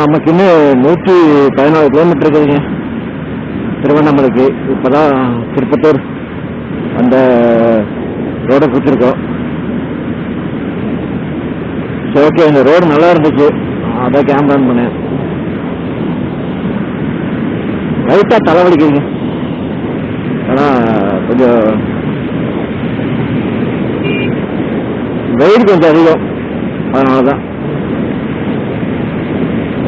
நமக்கு இன்னும் நூற்றி பதினாலு கிலோமீட்டர் இருக்குதுங்க. திருவண்ணாமலைக்கு. இப்போதான் திருப்பத்தூர் அந்த ரோடை கொடுத்துருக்கோம். சரி ஓகே இந்த ரோடு நல்லா இருந்துச்சு. அதான் கேமரா ஆன் பண்ணேன். லைட்டாக தலைவலிக்குதுங்க ஆனால் கொஞ்சம் வெயில் கொஞ்சம் அதிகம். அதனால தான்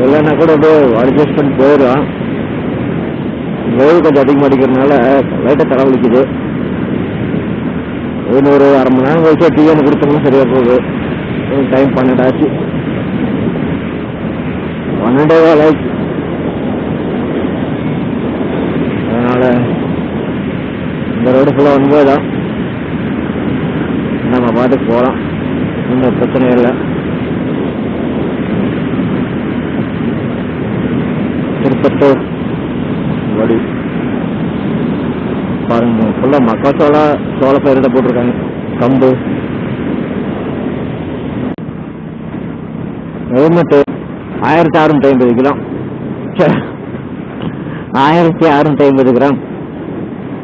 இல்லைன்னா கூட அப்படியே அட்ஜஸ்ட் பண்ணி போயிடும். வெயில் கொஞ்சம் அதிகமாக அடிக்கிறதுனால லைட்டாக தலைவலிக்குது இன்னொரு அரை மணி நேரம் கழிச்சு டீ ஒன்று கொடுத்தோம்னா சரியாக போகுது. டைம் பன்னெண்டு ஆச்சு. பன்னெண்டே வேலை ஆயிடுச்சு. அதனால் இந்த ரோடு ஃபுல்லாக ஒன்பது தான் நம்ம பாட்டுக்கு போகலாம் ஒன்றும் பிரச்சனை இல்லை. பெற்றோர் வடி பாருங்க ஃபுல்லாக மக்காச்சோளா சோள பயிரிட போட்டிருக்காங்க. கம்பு. ஹெல்மெட்டு ஆயிரத்தி அறுநூத்தி ஐம்பது கிலோ. ஆயிரத்தி அறுநூத்தி ஐம்பது கிராம்.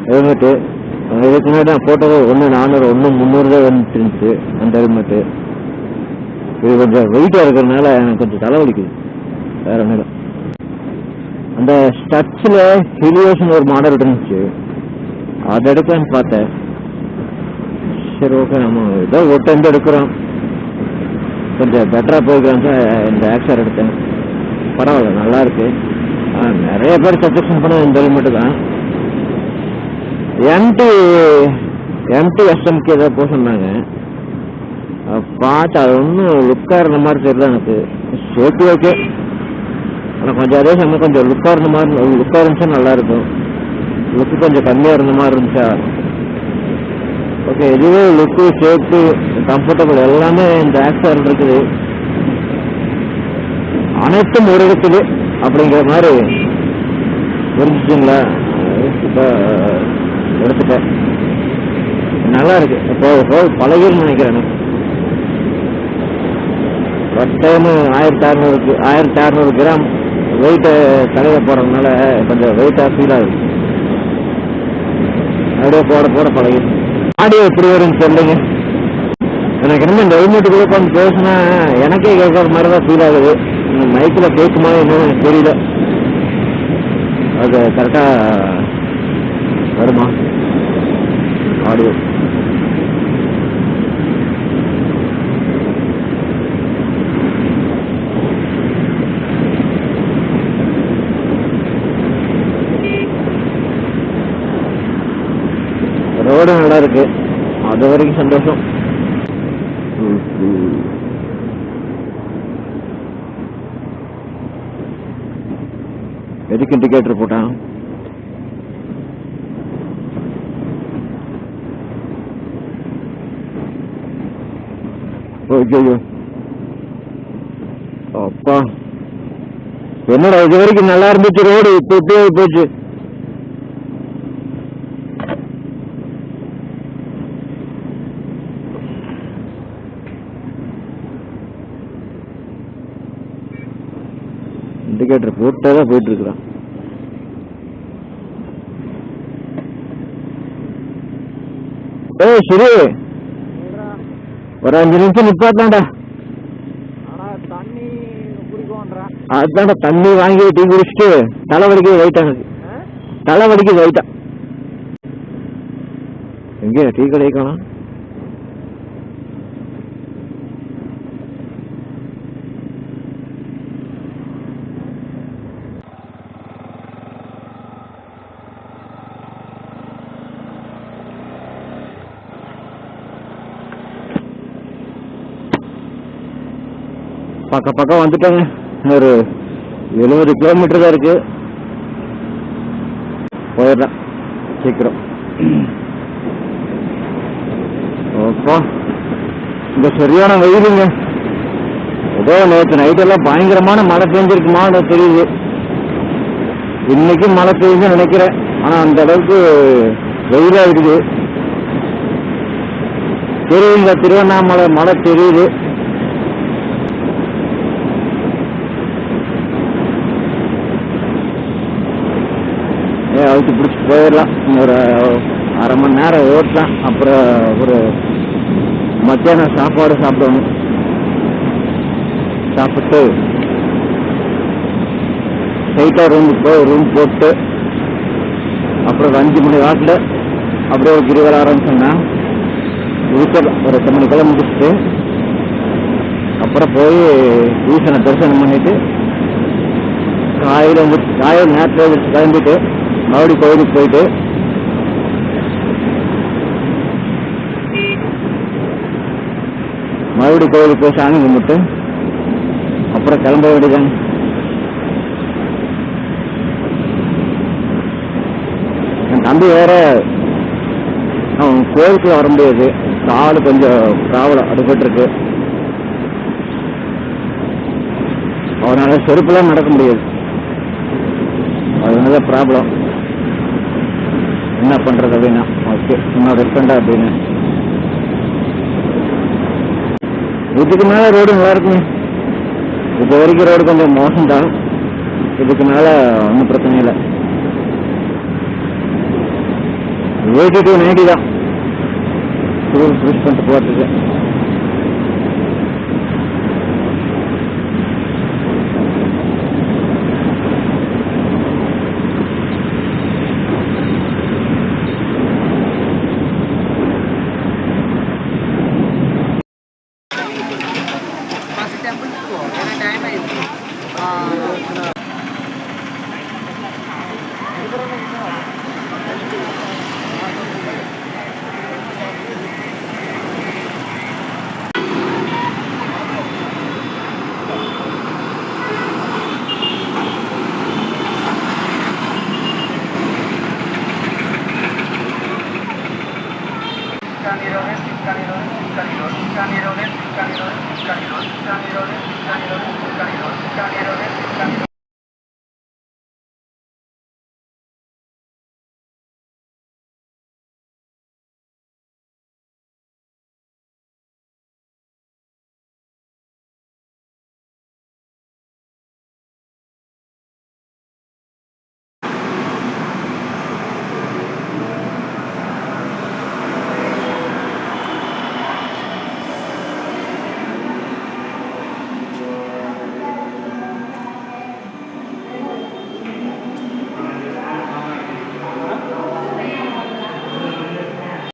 ஹெல்மெட்டு இதுக்கு முன்னாடி நான் போட்டது ஒன்று நானூறு ஒன்று முந்நூறு தான் வந்துட்டு இருந்துச்சு அந்த ஹெல்மெட்டு இது கொஞ்சம் வெயிட்டாக இருக்கிறதுனால எனக்கு கொஞ்சம் தலைவலிக்குது. வேற ஒன்றும் அந்த ஸ்டட்ஸில் ஹிலியோஸ்னு ஒரு மாடல் இருந்துச்சு. அதை எடுக்கலான்னு பார்த்தேன். சரி ஓகே நம்ம ஏதோ ஒரு எடுக்கிறோம். கொஞ்சம் பெட்டராக போய்க்கலாம் இந்த ஆக்சர் எடுத்தேன். பரவாயில்ல நல்லா இருக்கு. நிறைய பேர் சஜஷன் பண்ண இந்த ஹெல்மெட்டு தான் எம்டி எம்டி எஸ்எம்கே ஏதோ போக சொன்னாங்க. பார்த்து அது ஒன்றும் லுக்காக இருந்த மாதிரி தெரியல எனக்கு. சேஃப்டி ஓகே ஆனால் கொஞ்சம் அதே சமயம் கொஞ்சம் லுக்காக இருந்த மாதிரி லுக்காக இருந்துச்சா நல்லா இருக்கும். லுக்கு கொஞ்சம் கம்மியாக இருந்த மாதிரி இருந்துச்சா? ஓகே இதுவே லுக்கு ஷேப்பு கம்ஃபர்டபுள் எல்லாமே இந்த ஆக்சர் இருக்குது. அனைத்தும் ஒரு இடத்துல அப்படிங்கிற மாதிரி புரிஞ்சுச்சுங்களா? இப்போ எடுத்துட்டேன். நல்லா இருக்கு. இப்போ போக பழகின்னு நினைக்கிறேன் எனக்கு. டைம் ஆயிரத்தி அறநூறு ஆயிரத்தி அறநூறு கிராம். வெயிட்டு தலையில் போடுறதுனால கொஞ்சம் வெயிட்டாக ஃபீல் ஆகுது. அப்படியே போட போட பழகி ஆடியோ எப்படி வரும்னு சொல்லுங்க. எனக்கு என்ன இந்த ஹெல்மெட்டுக்குள்ளே உட்காந்து பேசினா எனக்கே கேட்குற மாதிரி தான் ஃபீல் ஆகுது மைக்கில் கேட்குமா என்னன்னு எனக்கு தெரியல. அது கரெக்டாக வருமா? ஆடியோ ரோடு நல்லா இருக்கு அது வரைக்கும் சந்தோஷம் எதுக்கு இண்டிகேட்டர் போட்டான் ஐயோ அப்பா. என்னடா இது வரைக்கும் நல்லா இருந்துச்சு ரோடு இப்போ இப்படி ஆகி போச்சு. இண்டிகேட்டர் போட்டே தான் போயிட்டு இருக்கிறான் ஏய் சரி ஒரு அஞ்சு நிமிஷம் நிப்பாட்டான்டா. ஆனா தண்ணி வாங்கி டீ குடிச்சிட்டு தலை வலிக்குது எனக்கு தலை வலிக்குது லைட்டா எங்க டீ கடை காணோம் பக்க பக்கம் வந்துட்டோங்க. ஒரு எழுபது கிலோமீட்டர் தான் இருக்கு. போயிடுறேன் சீக்கிரம். ஓப்பா இந்த சரியான வெயிலுங்க. ஏதோ நேற்று நைட்டெல்லாம் பயங்கரமான மழை பெஞ்சிருக்குமான்னு தெரியுது. இன்னைக்கு மழை பெய்யுதுன்னு நினைக்கிறேன். ஆனா அந்த அளவுக்கு வெயிலா இருக்குது. தெரியுங்க திருவண்ணாமலை மழை தெரியுது கழிச்சு பிடிச்சி போயிடலாம். ஒரு அரை மணி நேரம் ஓட்டலாம். அப்புறம் ஒரு மத்தியானம் சாப்பாடு சாப்பிடணும். சாப்பிட்டு ஸ்ட்ரைட்டாக ரூமுக்கு போய் ரூம் போட்டு அப்புறம் ஒரு அஞ்சு மணி வாட்டில் அப்படியே ஒரு கிரிவர ஆரம்பிச்சோம்னா இருக்கலாம் ஒரு எட்டு மணிக்கெல்லாம் முடிச்சுட்டு அப்புறம் போய் ஈசனை தரிசனம் பண்ணிட்டு காலையில் வந்து காலையில் நேரத்தில் கிளம்பிட்டு மறுபடியும் கோயிலுக்கு போயிட்டு மறுபடியும் கோயிலுக்கு போய் சாமி கும்பிட்டு அப்புறம் கிளம்ப வேண்டியதாங்க என் தம்பி வேற அவன் கோயிலுக்கு வர முடியாது. கால் கொஞ்சம் ப்ராப்ளம் அடிபட்டு இருக்கு அவனால செருப்புலாம் நடக்க முடியாது. அதனால ப்ராப்ளம். என்ன பண்றது அப்படின்னா? ஓகே இன்னும் இருக்கண்டா அப்படின்னு. இதுக்கு மேல ரோடு நல்லா இருக்குமே இது வரைக்கும் ரோடு கொஞ்சம் மோசம் தான். இதுக்கு மேல ஒன்றும் பிரச்சனை இல்லை. எயிட்டி டூ நைன்டி தான். ரூல்ஸ் யூஸ் பண்ணிட்டு போகிறதுக்கு শিক্ষা নিরোধে শিক্ষা নিরোধ শিক্ষা নিরোধ শিক্ষা নিরোধে শিক্ষা নিরোধ শিক্ষা নিরোধ শিক্ষা নিরোধে শিক্ষা নিরোধ শিক্ষা নিরোধ শিক্ষা নিরোধে শিক্ষা নিরোধ